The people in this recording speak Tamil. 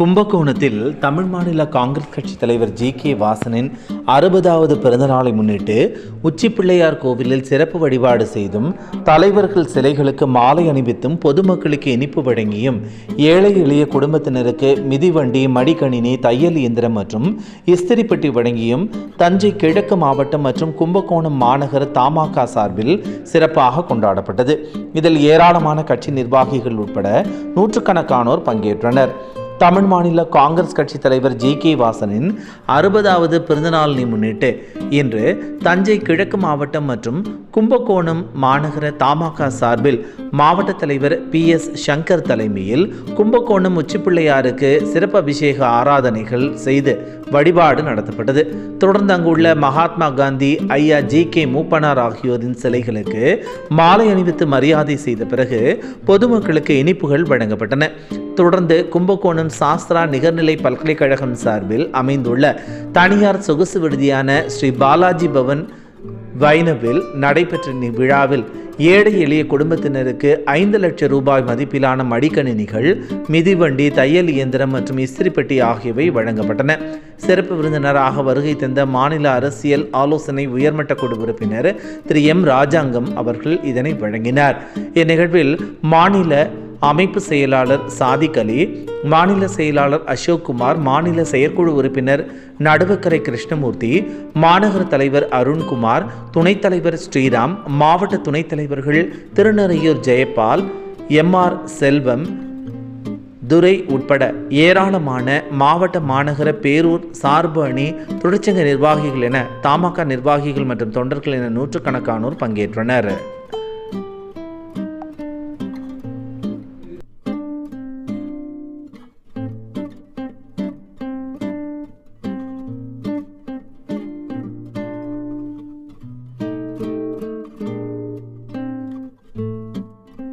கும்பகோணத்தில் தமிழ் மாநில காங்கிரஸ் கட்சி தலைவர் ஜி கே வாசனின் அறுபதாவது பிறந்தநாளை முன்னிட்டு உச்சிப்பிள்ளையார் கோவிலில் சிறப்பு வழிபாடு செய்தும் தலைவர்கள் சிலைகளுக்கு மாலை அணிவித்தும் பொதுமக்களுக்கு இனிப்பு வழங்கியும் ஏழை எளிய குடும்பத்தினருக்கு மிதிவண்டி மடிக்கணினி தையல் இயந்திரம் மற்றும் இஸ்திரிப்பட்டி வழங்கியும் தஞ்சை கிழக்கு மாவட்டம் மற்றும் கும்பகோணம் மாநகர தமாக சார்பில் சிறப்பாக கொண்டாடப்பட்டது. இதில் ஏராளமான கட்சி நிர்வாகிகள் உட்பட நூற்றுக்கணக்கானோர் பங்கேற்றனர். தமிழ் மாநில காங்கிரஸ் கட்சி தலைவர் ஜி கே வாசனின் அறுபதாவது பிறந்தநாளை முன்னிட்டு இன்று தஞ்சை கிழக்கு மாவட்டம் மற்றும் கும்பகோணம் மாநகர தமாக சார்பில் மாவட்ட தலைவர் பி எஸ் சங்கர் தலைமையில் கும்பகோணம் உச்சிப்பிள்ளையாருக்கு சிறப்பு அபிஷேக ஆராதனைகள் செய்து வழிபாடு நடத்தப்பட்டது. தொடர்ந்து அங்குள்ள மகாத்மா காந்தி ஐயா ஜி கே மூப்பனார் ஆகியோரின் சிலைகளுக்கு மாலை அணிவித்து மரியாதை செய்த பிறகு பொதுமக்களுக்கு இனிப்புகள் வழங்கப்பட்டன. தொடர்ந்து கும்பகோணம் சாஸ்திரா நிகர்நிலை பல்கலைக்கழகம் சார்பில் அமைந்துள்ள தனியார் சொகுசு விடுதியான ஸ்ரீ பாலாஜி பவன் வைணவில் நடைபெற்ற நி- விழாவில் ஏழை எளிய குடும்பத்தினருக்கு ஐந்து லட்சம் ரூபாய் மதிப்பிலான மடிக்கணினிகள் மிதிவண்டி தையல் இயந்திரம் மற்றும் இஸ்திரிப்பெட்டி ஆகியவை வழங்கப்பட்டன. சிறப்பு விருந்தினராக வருகை தந்த மாநில அரசியல் ஆலோசனை உயர்மட்ட குழு உறுப்பினர் திரு எம். ராஜாங்கம் அவர்கள் இதனை வழங்கினார். இந்நிகழ்வில் மாநில அமைப்பு செயலாளர் சாதிக் அலி மாநில செயலாளர் அசோக்குமார் மாநில செயற்குழு உறுப்பினர் நடுவக்கரை கிருஷ்ணமூர்த்தி மாநகர தலைவர் அருண்குமார் துணைத் தலைவர் ஸ்ரீராம் மாவட்ட துணைத் தலைவர்கள் திருநறையூர் ஜெயபால் எம் ஆர் செல்வம் துரை உட்பட ஏராளமான மாவட்ட மாநகர பேரூர் சார்பு அணி தொழிற்சங்க நிர்வாகிகள் என தமாக நிர்வாகிகள் மற்றும் தொண்டர்கள் என நூற்றுக்கணக்கானோர் பங்கேற்றனர்.